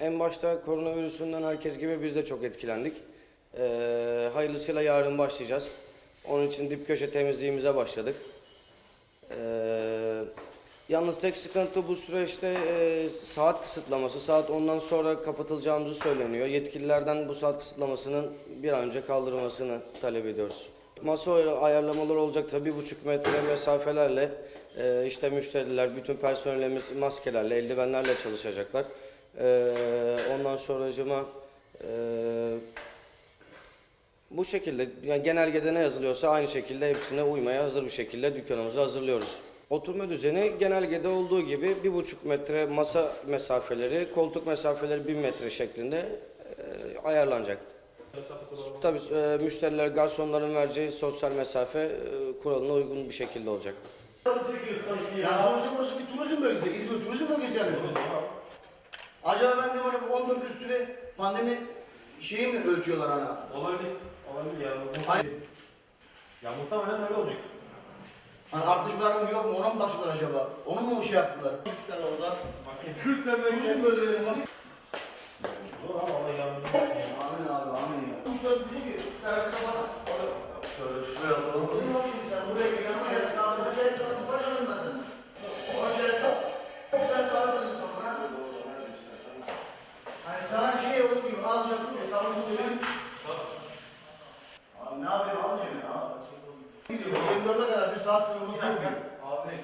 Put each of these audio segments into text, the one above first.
En başta koronavirüsünden herkes gibi biz de çok etkilendik. Ee, hayırlısıyla yarın başlayacağız. Onun için dip köşe temizliğimize başladık. Ee, yalnız tek sıkıntı bu süreçte e, saat kısıtlaması. Saat 10'dan sonra kapatılacağımızı söyleniyor. Yetkililerden bu saat kısıtlamasının bir an önce kaldırılmasını talep ediyoruz. Masa ayarlamaları olacak tabii buçuk metre mesafelerle e, işte müşteriler, bütün personelimiz maskelerle, eldivenlerle çalışacaklar. E, ondan sonracıma e, bu şekilde yani genelgede ne yazılıyorsa aynı şekilde hepsine uymaya hazır bir şekilde dükkanımızı hazırlıyoruz. Oturma düzeni genelgede olduğu gibi bir buçuk metre masa mesafeleri, koltuk mesafeleri bir metre şeklinde e, ayarlanacak. Tabii e, müşteriler, garsonların vereceği sosyal mesafe e, kuralına uygun bir şekilde olacak. Yani sonuçta burası bir turizm bölgesi, İzmir turizm bölgesi yani. Acaba ben de hani bu 14 gün süre pandemi şeyi mi ölçüyorlar hani? Olabilir. Olabilir ya. Ay- Ya muhtemelen öyle olacak. Hani artışlar mı yok mu ona mı başladılar acaba? Onu mu şey yaptılar? Turizm bölgeleri mi? Zor ne yapayım almayayım ya. Gidiyor 24'e kadar bir saat sınırlaması yok.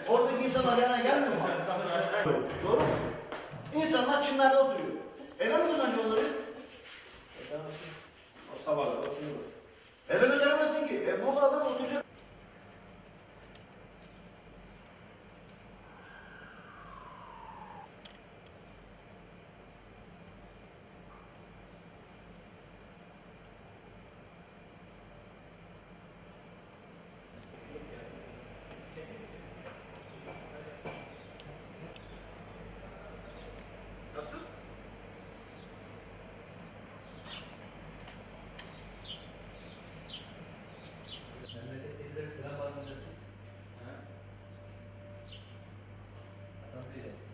Oradaki insanlar yana gelmiyor mu? Doğru mu? İnsanlar çimlerde oturuyor. Amen.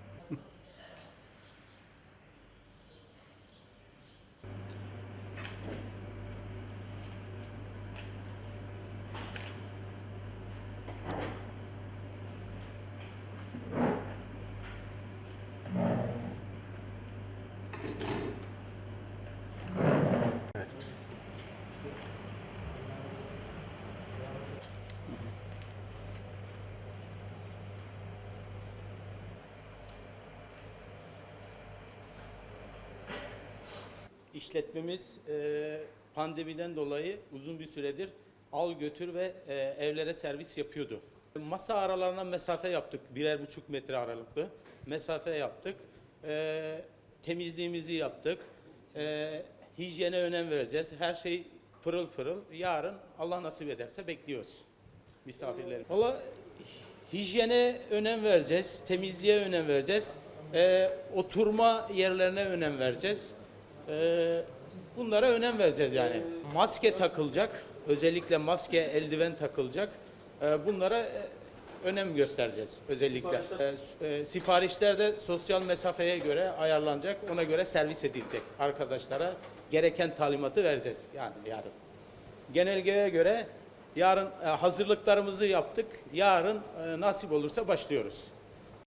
İşletmemiz e, pandemiden dolayı uzun bir süredir al götür ve e, evlere servis yapıyordu. Masa aralarına mesafe yaptık. Birer buçuk metre aralıklı mesafe yaptık. E, temizliğimizi yaptık. E, hijyene önem vereceğiz. Her şey pırıl pırıl. Yarın Allah nasip ederse bekliyoruz misafirleri. Valla hijyene önem vereceğiz. Temizliğe önem vereceğiz. E, oturma yerlerine önem vereceğiz. Ee, bunlara önem vereceğiz yani. Maske takılacak. Özellikle maske, eldiven takılacak. Ee, bunlara e, önem göstereceğiz özellikle. Ee, s- e, siparişler de sosyal mesafeye göre ayarlanacak. Ona göre servis edilecek arkadaşlara. Gereken talimatı vereceğiz yani yarın. Genelgeye göre yarın e, hazırlıklarımızı yaptık. Yarın e, nasip olursa başlıyoruz.